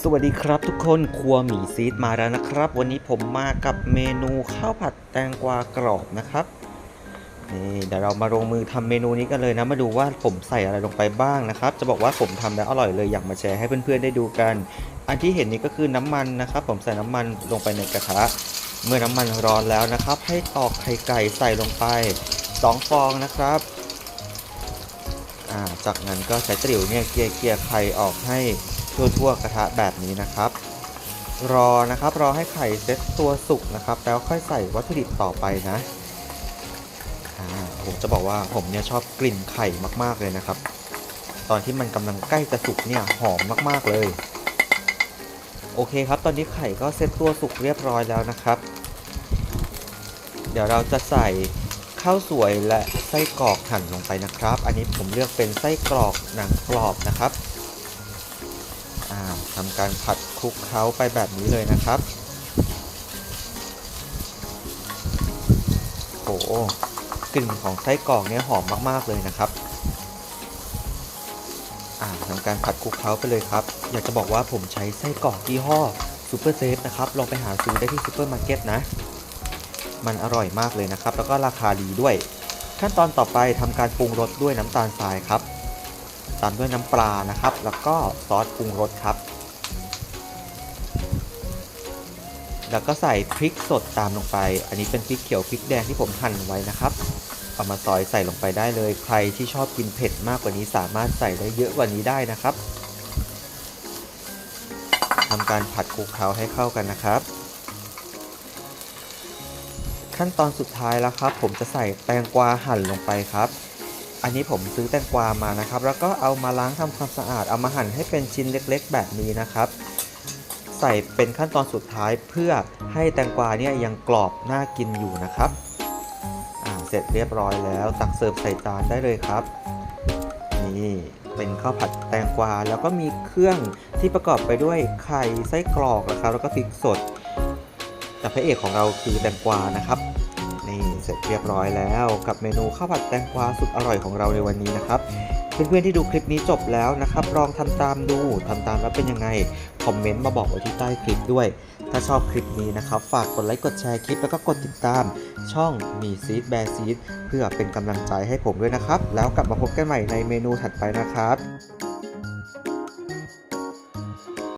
สวัสดีครับทุกคนครัวหมีซีดมาแล้วนะครับ วันนี้ผมมากับเมนูข้าวผัดแตงกวากรอบนะครับนี่เดี๋ยวเรามาลงมือทำเมนูนี้กันเลยนะ มาดูว่าผมใส่อะไรลงไปบ้างนะครับ จะบอกว่าผมทำแล้วอร่อยเลยอยากมาแชร์ให้เพื่อนๆได้ดูกัน อันที่เห็นนี้ก็คือน้ำมันนะครับ ผมใส่น้ำมันลงไปในกระทะเมื่อน้ำมันร้อนแล้วนะครับ ให้ตอกไข่ไก่ใส่ลงไปสองฟองนะครับจากนั้นก็ใช้ตะหลิวเนี่ยเกลี่ยเกลี่ยไข่ออกให้ ทั่วๆกระทะแบบนี้นะครับ รอนะครับรอให้ไข่เซ็ตตัวสุกนะครับ แล้วค่อยใส่วัตถุดิบต่อไปนะผมจะบอกว่าผมเนี่ยชอบกลิ่นไข่มากๆเลยนะครับ ตอนที่มันกำลังใกล้จะสุกเนี่ยหอมมากๆเลย โอเคครับ ตอนนี้ไข่ก็เซ็ตตัวสุกเรียบร้อยแล้วนะครับ เดี๋ยวเราจะใส่ข้าวสวยและไส้กรอกหั่นลงไปนะครับ อันนี้ผมเลือกเป็นไส้กรอกหนังกรอบนะครับ อ่าทำการผัดคลุกเคล้าไปแบบนี้เลยนะครับโอ้โหกลิ่นของไส้กรอกเนี่ยหอมมากๆเลยนะครับอ่าทำการผัดคลุกเคล้าไปเลยครับ อยากจะบอกว่าผมใช้ไส้กรอกยี่ห้อซูเปอร์เซฟนะครับ ลองไปหาซื้อได้ที่ซูเปอร์มาร์เก็ตนะ มันอร่อยมากเลยนะครับ แล้วก็ราคาดีด้วย ขั้นตอนต่อไปทำการปรุงรสด้วยน้ำตาลทรายครับ ตามด้วยน้ำปลานะครับ แล้วก็ซอสปรุงรสครับ แล้วก็ใส่พริกสดตามลงไป อันนี้เป็นพริกเขียวพริกแดงที่ผมหั่นไว้นะครับเอามาซอยใส่ลงไปได้เลย ใครที่ชอบกินเผ็ดมากกว่านี้สามารถใส่ได้เยอะกว่านี้ได้นะครับทำการผัดคลุกเคล้าให้เข้ากันนะครับ ขั้นตอนสุดท้ายแล้วครับ ผมจะใส่แตงกวาหั่นลงไปครับ อันนี้ผมซื้อแตงกวามานะครับ แล้วก็เอามาล้างทำความสะอาด เอามาหั่นให้เป็นชิ้นเล็กๆ แบบนี้นะครับ ใส่เป็นขั้นตอนสุดท้ายเพื่อให้แตงกวาเนี่ยยังกรอบน่ากินอยู่นะครับอ่าเสร็จเรียบร้อยแล้วตักเสิร์ฟใส่จานได้เลยครับ นี่เป็นข้าวผัดแตงกวา แล้วก็มีเครื่องที่ประกอบไปด้วยไข่ไส้กรอกนะครับ แล้วก็พริกสด แต่พระเอกของเราคือแตงกวานะครับ นี่เสร็จเรียบร้อยแล้วกับเมนูข้าวผัดแตงกวาสุดอร่อยของเราในวันนี้นะครับเพื่อนๆที่ดูคลิปนี้จบแล้วนะครับลองทำตามดูทำตามแล้วเป็นยังไงคอมเมนต์มาบอกไว้ที่ใต้คลิปด้วย ถ้าชอบคลิปนี้นะครับฝากกดไลค์กดแชร์คลิปแล้วก็กดติดตาม ช่องมีซีดแบร์ซีดเพื่อเป็นกำลังใจให้ผมด้วยนะครับ แล้วกลับมาพบกันใหม่ในเมนูถัดไปนะครับ